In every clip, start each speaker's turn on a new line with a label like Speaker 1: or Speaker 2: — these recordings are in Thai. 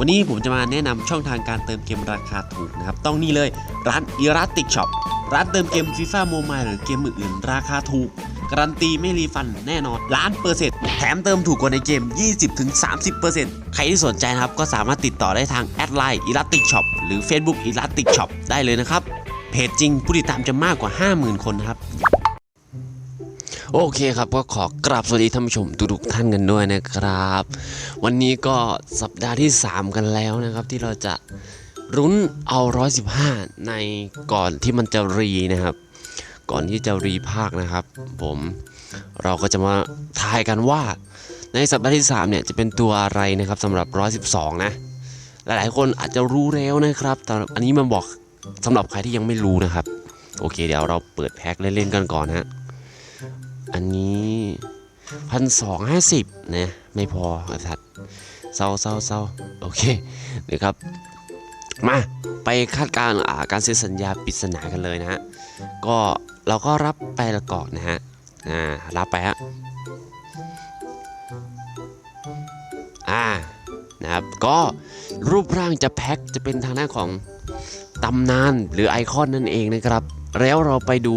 Speaker 1: วันนี้ผมจะมาแนะนำช่องทางการเติมเกมราคาถูกนะครับ ต้องนี่เลยร้าน e r a t i c Shop ร้านเติมเกม FIFA Mobile หรือเกมอื่นๆราคาถูก การันตีไม่รีฟันแน่นอน ล้านเปอร์เซ็นต์แถมเติมถูกกว่าในเกม 20-30%ใครที่สนใจนะครับ ก็สามารถติดต่อได้ทางแอดไลน์ e r a t i c Shop หรือ Facebook e r a t i c Shop ได้เลยนะครับ เพจจริงผู้ติดตามจะมากกว่า 50,000 คนนะครับ โอเคครับก็ขอกราบสวัสดีท่านผู้ชมทุกท่านกันด้วยนะครับ วันนี้ก็สัปดาห์ที่ 3 กันแล้วนะครับ ที่เราจะรุ้นเอา 115 ในก่อนที่มันจะรีนะครับ ก่อนที่จะรีภาคนะครับ ผมเราก็จะมาทายกันว่า ในสัปดาห์ที่ 3 เนี่ยจะเป็นตัวอะไรนะครับสำหรับ 112 นะ หลายๆคนอาจจะรู้แล้วนะครับ แต่อันนี้มันบอกสำหรับใครที่ยังไม่รู้นะครับ โอเค เดี๋ยวเราเปิดแพ็คเล่นๆกันก่อนฮะ อันนี้พันสองห้าสิบนะไม่พอไอ้สัตว์เศร้าเศร้าเศร้าโอเคเดี๋ยวครับ มาไปคาดการณ์การเซ็นสัญญาปริศนากันเลยนะฮะก็เราก็รับไปละก่อนนะฮะอ่ารับไปฮะอ่านะครับก็รูปร่างจะแพ็คจะเป็นทางหน้าของตำนานหรือไอคอนนั่นเองนะครับ แล้วเราไปดู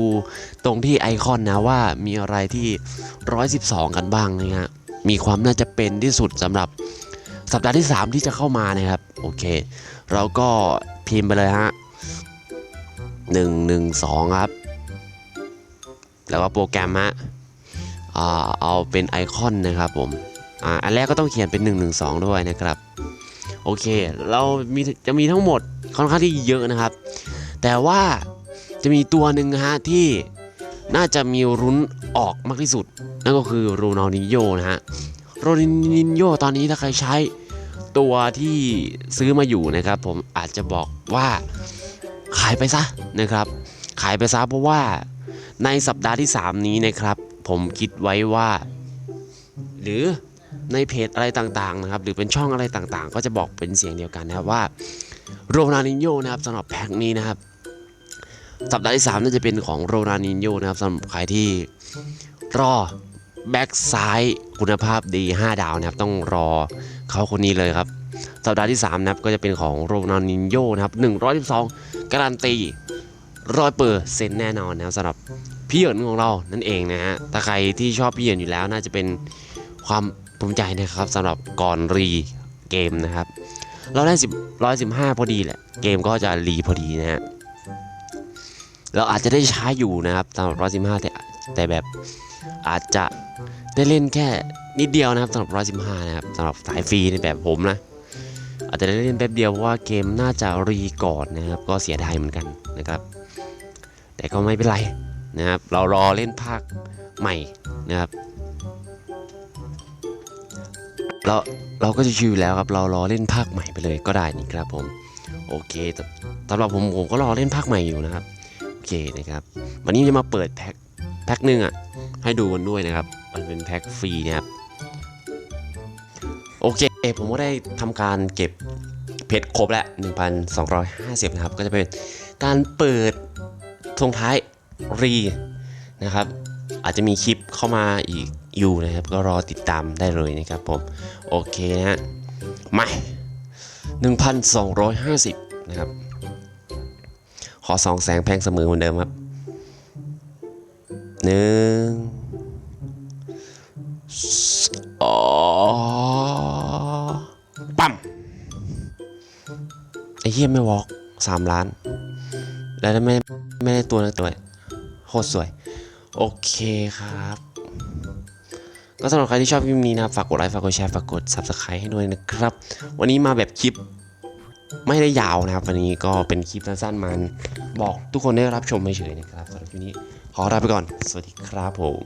Speaker 1: ตรงที่ไอคอนนะว่ามีอะไรที่ 112 กันบ้างนะฮะมีความน่าจะเป็นที่สุดสำหรับสัปดาห์ที่ 3 ที่จะเข้ามานะครับ โอเค เราก็พิมพ์ไปเลยฮะ 112 ครับ แล้วก็โปรแกรมฮะเอาเป็นไอคอนนะครับผมอ,อันแรกก็ต้องเขียนเป็น 112 ด้วยนะครับ โอเค เรามีจะมีทั้งหมดค่อนข้างที่เยอะนะครับ แต่ว่า จะมีตัวหนึ่งฮะที่น่าจะมีรุ้นออกมากที่สุด นั่นก็คือโรนัลดินโญนะฮะโรนัลดินโญตอนนี้ถ้าใครใช้ตัวที่ซื้อมาอยู่นะครับ ผมอาจจะบอกว่าขายไปซะนะครับ ขายไปซะเพราะว่าในสัปดาห์ที่ 3 นี้นะครับ ผมคิดไว้ว่า หรือในเพจอะไรต่างๆนะครับ หรือเป็นช่องอะไรต่างๆ ก็จะบอกเป็นเสียงเดียวกันนะครับว่าโรนัลดินโญนะครับสำหรับแพ็คนี้นะครับ สัปดาห์ที่ 3น่าจะเป็นของโรนัลดินโญนะครับสำหรับใครที่รอแบ็กซ้ายคุณภาพดี 5 ดาวนะครับ ต้องรอเขาคนนี้เลยครับ สัปดาห์ที่ 3 นะครับ ก็จะเป็นของโรนัลดินโญนะครับ 112 การันตีร้อยเปอร์เซ็นแน่นอนนะครับสำหรับพี่เหยินของเรานั่นเองนะฮะถ้าใครที่ชอบพี่เหยินอยู่แล้วน่าจะเป็นความภูมิใจนะครับสำหรับก่อนรีเกมนะครับ เราได้10 115 พอดีแหละ เกมก็จะรีพอดีนะฮะ เราอาจจะได้ใช้อยู่นะครับสำหรับ115 แต่แต่แบบอาจจะได้เล่นแค่นิดเดียวนะครับสำหรับ115 นะครับสำหรับสายฟรีในแบบผมนะ อาจจะได้เล่นแป๊บเดียวเพราะว่าเกมน่าจะรีก่อนนะครับ ก็เสียดายเหมือนกันนะครับ แต่ก็ไม่เป็นไรนะครับ เรารอเล่นภาคใหม่นะครับเราเราก็จะชิวแล้วครับ เรารอเล่นภาคใหม่ไปเลยก็ได้นี่ครับผม โอเคสำหรับผมผมก็รอเล่นภาคใหม่อยู่นะครับ เคนะครับ วันนี้จะมาเปิดแพ็คแพ็คหนึ่งอะ ให้ดูกันด้วยนะครับ มันเป็นแพ็คฟรีนะครับ โอเค ผมก็ได้ทำการเก็บเพชรครบแล้ว 1,250 นะครับ ก็จะเป็นการเปิดทงท้ายรีนะครับ อาจจะมีคลิปเข้ามาอีกอยู่นะครับ ก็รอติดตามได้เลยนะครับผม โอเคนะฮะมา1,250 นะครับ อสองแสงแพงเสมอเหมือนเดิมครับหนึ่งสองปั๊มไอ้เหี้ยไม่วอล์กสามล้าน แล้วไม่ไม่ได้ตัวนะตัวโคตรสวย โอเคครับ ก็สำหรับใครที่ชอบคลิปนี้นะฝากกดไลค์ฝากกดแชร์ฝากกด subscribe ให้ด้วยนะครับ วันนี้มาแบบคลิป ไม่ได้ยาวนะครับ วันนี้ก็เป็นคลิปสั้นๆมัน บอกทุกคนได้รับชมเฉยๆนะครับสำหรับคลิปนี้ขอลาไปก่อน สวัสดีครับผม